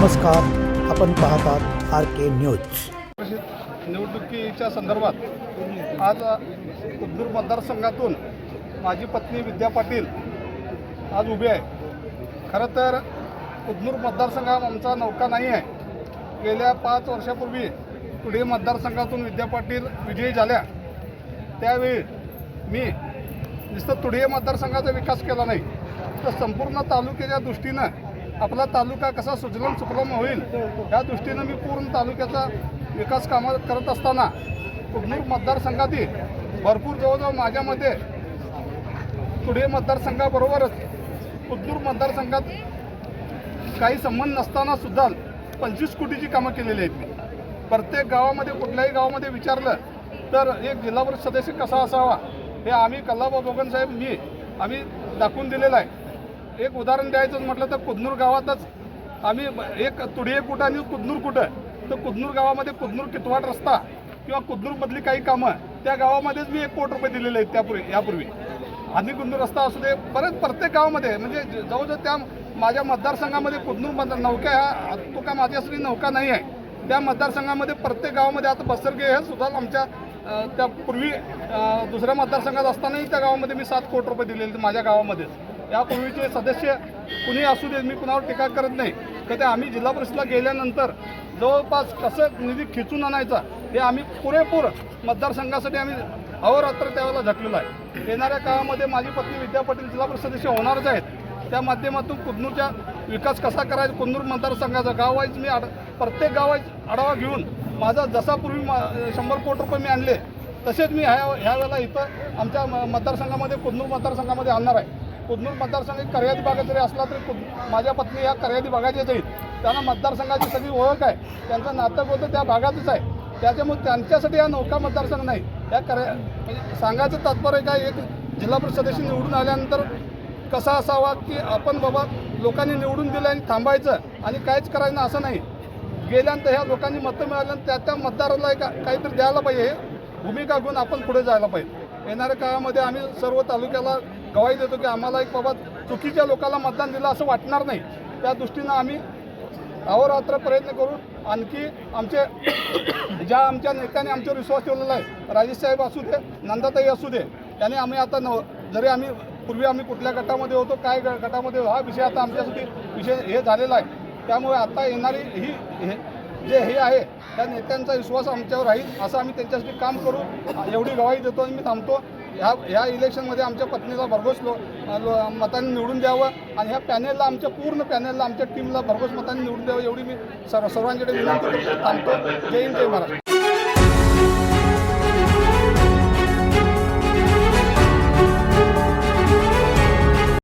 नमस्कार आपण पाहतात आर के न्यूज निवडणुकीच्या संदर्भात आज कुद्दूर मतदारसंघातून माझी पत्नी विद्या पाटील आज उभी आहे. खरं तर कुद्नूर मतदारसंघ आमचा नौका नाही आहे. गेल्या पाच वर्षापूर्वी पुढे मतदारसंघातून विद्या पाटील विजयी झाल्या. त्यावेळी मी नुसतं तुढे मतदारसंघाचा विकास केला नाही. तर संपूर्ण तालुक्याच्या दृष्टीनं आपला तालुका कसा सुजलम सुफलम होईल या दृष्टीनं मी पूर्ण तालुक्याचा विकास कामा करत असताना कुडनूर मतदारसंघातील भरपूर जवळजवळ माझ्या मते पुढे मतदारसंघाबरोबरच कुदनूर मतदारसंघात काही संबंध नसताना सुद्धा पंचवीस कोटीची कामं केलेली आहेत प्रत्येक गावामध्ये कुठल्याही गावामध्ये विचारलं तर एक जिल्हा परिषद सदस्य कसा असावा हे आम्ही कल्लाबा बोगन साहेब मी आम्ही दाखवून दिलेलं आहे. एक उदाहरण द्यायचं म्हटलं तर कुदनूर गावातच आम्ही एक तुडिये कुठं आणि कुदनूर कुठं? तर कुदनूर गावामध्ये कुदनूर कितवाट रस्ता किंवा कुदनूरमधली काही कामं त्या गावामध्येच मी एक कोटी रुपये दिलेले आहेत त्यापूर्वी यापूर्वी. आम्ही कुदनूर रस्ता असू दे बरेच प्रत्येक गावामध्ये म्हणजे जवळजवळ त्या माझ्या मतदारसंघामध्ये कुदनूर मत नौका ह्या तो काय माझी असली नौका नाही आहे. त्या मतदारसंघामध्ये प्रत्येक गावामध्ये आता बसरगे हे सुद्धा आमच्या त्या पूर्वी दुसऱ्या मतदारसंघात असतानाही त्या गावामध्ये मी सात कोटी रुपये दिलेले माझ्या गावामध्येच. यापूर्वीचे सदस्य कुणी असू दे मी कुणावर टीका करत नाही. तर ते आम्ही जिल्हा परिषदला गेल्यानंतर जवळपास कसं निधी खिचून आणायचा हे आम्ही पुरेपूर मतदारसंघासाठी आम्ही अहोरात्र त्यावेळेला झटलेलं आहे. येणाऱ्या काळामध्ये माझी पत्नी विद्या पाटील जिल्हा परिषद सदस्य होणारच आहेत त्या माध्यमातून कुदनूरचा विकास कसा करायचा कुदनूर मतदारसंघाचा गाववाईज मी आड प्रत्येक गावाईज आढावा घेऊन माझा जसा पूर्वी मा- शंभर कोटी रुपये मी आणले तसेच मी ह्या ह्या वेळेला इथं आमच्या मतदारसंघामध्ये कुदनूर मतदारसंघामध्ये आणणार आहे. कुदनूर मतदारसंघ कर्यादी भागात जरी असला तरी कुद माझ्या पत्नी या कर्यादी भागाच्याच आहेत. त्यांना मतदारसंघाची सगळी ओळख आहे. त्यांचं नातं होतं त्या भागातच आहे. त्याच्यामुळे त्यांच्यासाठी हा नौका मतदारसंघ नाही. या कर्या म्हणजे सांगायचं तात्पर्य काय एक जिल्हा परिषद सदस्य निवडून आल्यानंतर कसा असावा की आपण बाबा लोकांनी निवडून दिलं आणि थांबायचं आणि काहीच करायचं असं नाही. गेल्यानंतर ह्या लोकांनी मतं मिळाल्यानंतर त्या त्या मतदाराला एक काहीतरी द्यायला पाहिजे. हे भूमिका घेऊन आपण पुढे जायला पाहिजे. येणाऱ्या काळामध्ये आम्ही सर्व तालुक्याला गवाही देतो की आम्हाला एक बाबा चुकीच्या लोकांना मतदान दिलं असं वाटणार नाही. त्या दृष्टीनं आम्ही अहोरात्र प्रयत्न करून आणखी आमचे ज्या आमच्या नेत्याने आमच्यावर विश्वास ठेवलेला आहे राजेश साहेब असू दे नंदाताई असू दे त्याने आम्ही आता नव जरी आम्ही पूर्वी आम्ही कुठल्या गटामध्ये होतो काय ग- गटामध्ये हा विषय आता आमच्यासाठी विषय हे झालेला आहे. त्यामुळे आता येणारी ही हे जे हे आहे त्या नेत्यांचा विश्वास आमच्यावर राहील असं आम्ही त्यांच्यासाठी काम करू. एवढी गवाही देतो आणि मी थांबतो. ह्या ह्या इलेक्शनमध्ये आमच्या पत्नीला भरघोस लो मतांनी निवडून द्यावं आणि ह्या पॅनेलला आमच्या पूर्ण पॅनेलला आमच्या टीमला भरघोस मतांनी निवडून द्यावं एवढी मी सर्व सर्वांकडे विनंती करतो. थांबतो. जय हिंद जय महाराष्ट्र.